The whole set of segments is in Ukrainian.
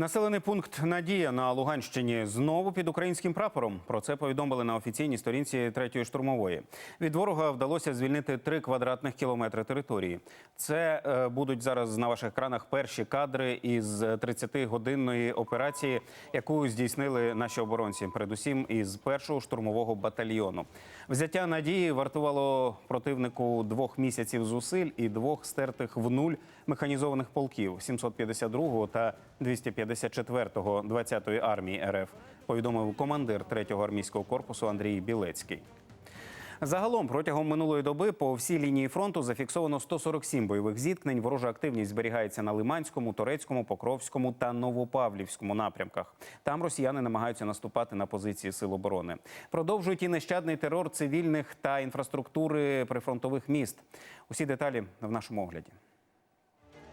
Населений пункт Надія на Луганщині знову під українським прапором. Про це повідомили на офіційній сторінці третьої штурмової. Від ворога вдалося звільнити три квадратних кілометри території. Це е, будуть зараз на ваших екранах перші кадри із 30-годинної операції, яку здійснили наші оборонці, передусім із першого штурмового батальйону. Взяття надії вартувало противнику двох місяців зусиль і двох стертих в нуль механізованих полків 752-го та 254-го 20-ї армії РФ, повідомив командир 3-го армійського корпусу Андрій Білецький. Загалом протягом минулої доби по всій лінії фронту зафіксовано 147 бойових зіткнень. Ворожа активність зберігається на Лиманському, Торецькому, Покровському та Новопавлівському напрямках. Там росіяни намагаються наступати на позиції сил оборони. Продовжують і нещадний терор цивільних та інфраструктури прифронтових міст. Усі деталі в нашому огляді.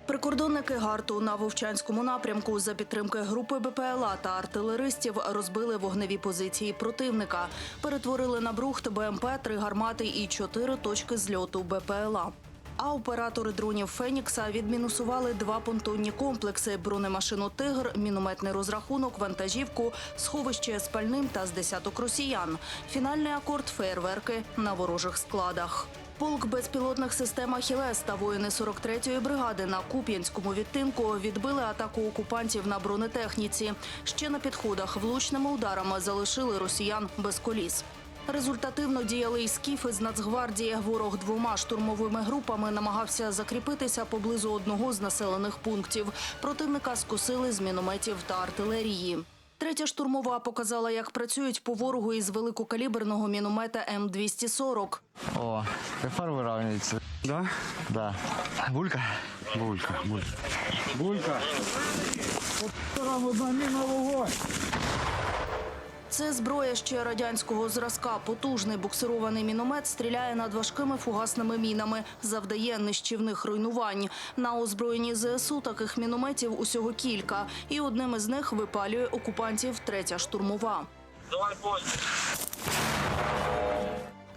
Прикордонники гарту на Вовчанському напрямку за підтримки групи БПЛА та артилеристів розбили вогневі позиції противника, перетворили на брухт БМП, три гармати і чотири точки зльоту БПЛА. А оператори дронів Фенікса відмінусували два понтонні комплекси: бронемашину Тигр, мінометний розрахунок, вантажівку, сховище з пальним та з десяток росіян. Фінальний акорд фейерверки на ворожих складах. Полк безпілотних систем «Ахілес» та воїни 43-ї бригади на Куп'янському відтинку відбили атаку окупантів на бронетехніці. Ще на підходах влучними ударами залишили росіян без коліс. Результативно діяли і скіфи з Нацгвардії. Ворог двома штурмовими групами намагався закріпитися поблизу одного з населених пунктів. Противника скосили з мінометів та артилерії. Третя штурмова показала, як працюють по ворогу із великокаліберного міномета М240. О, тепер вирівнюється. Да? Да. Булька? Булька, булька. Булька. Одна міна вогонь. Це зброя ще радянського зразка. Потужний буксирований міномет стріляє над важкими фугасними мінами, завдає нищівних руйнувань. На озброєнні ЗСУ таких мінометів усього кілька, і одним із них випалює окупантів третя штурмова.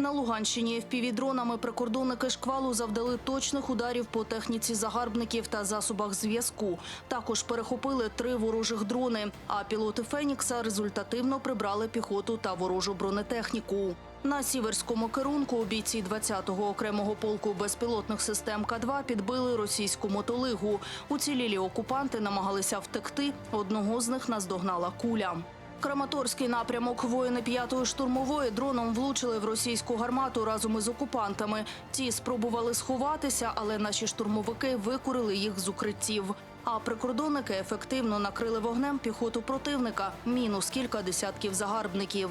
На Луганщині впівдронами прикордонники шквалу завдали точних ударів по техніці загарбників та засобах зв'язку. Також перехопили три ворожих дрони. А пілоти Фенікса результативно прибрали піхоту та ворожу бронетехніку. На сіверському керунку бійці 20-го окремого полку безпілотних систем К-2 підбили російську мотолигу. Уцілілі окупанти намагалися втекти. Одного з них наздогнала куля. Краматорський напрямок воїни п'ятої штурмової дроном влучили в російську гармату разом із окупантами. Ті спробували сховатися, але наші штурмовики викурили їх з укриттів. А прикордонники ефективно накрили вогнем піхоту противника, мінус кілька десятків загарбників.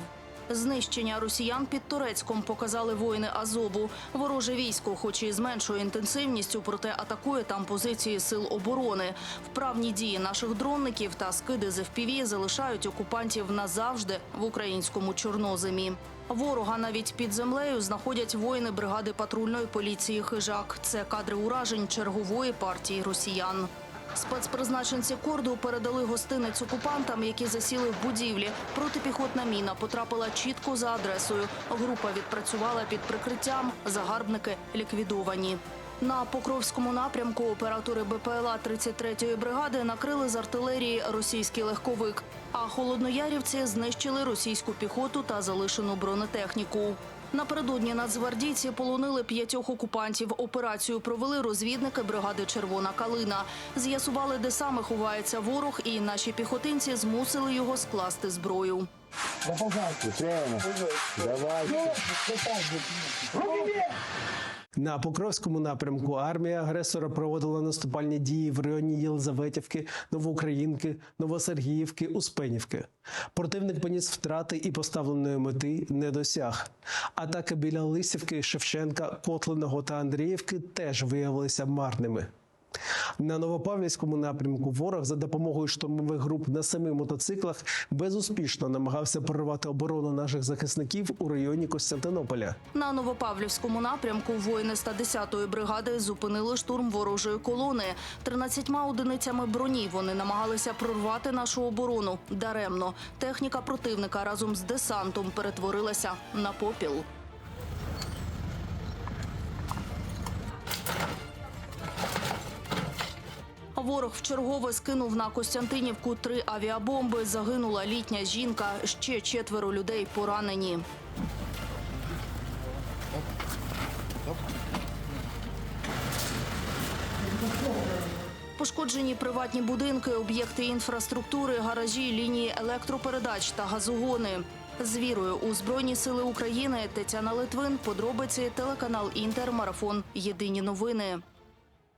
Знищення росіян під Турецьком показали воїни Азову. Вороже військо, хоч і з меншою інтенсивністю, проте атакує там позиції сил оборони. Вправні дії наших дронників та скиди з FPV залишають окупантів назавжди в українському чорноземі. Ворога навіть під землею знаходять воїни бригади патрульної поліції Хижак. Це кадри уражень чергової партії росіян. Спецпризначенці корду передали гостинець окупантам, які засіли в будівлі. Протипіхотна міна потрапила чітко за адресою. Група відпрацювала під прикриттям. Загарбники ліквідовані. На Покровському напрямку оператори БПЛА 33-ї бригади накрили з артилерії російський легковик. А холодноярівці знищили російську піхоту та залишену бронетехніку. Напередодні нацгвардійці полонили п'ятьох окупантів. Операцію провели розвідники бригади Червона калина. З'ясували, де саме ховається ворог, і наші піхотинці змусили його скласти зброю. На Покровському напрямку армія агресора проводила наступальні дії в районі Єлизаветівки, Новоукраїнки, Новосергіївки, Успенівки. Противник поніс втрати і поставленої мети не досяг. Атаки біля Лисівки, Шевченка, Котлиного та Андріївки теж виявилися марними. На Новопавлівському напрямку ворог за допомогою штурмових груп на семи мотоциклах безуспішно намагався прорвати оборону наших захисників у районі Костянтинополя. На Новопавлівському напрямку воїни 110-ї бригади зупинили штурм ворожої колони. 13 одиницями броні вони намагалися прорвати нашу оборону. Даремно. Техніка противника разом з десантом перетворилася на попіл. Ворог вчергове скинув на Костянтинівку три авіабомби. Загинула літня жінка. Ще четверо людей поранені. Пошкоджені приватні будинки, об'єкти інфраструктури, гаражі, лінії електропередач та газогони. З вірою у Збройні сили України Тетяна Литвин. Подробиці телеканал Інтер. Марафон. Єдині новини.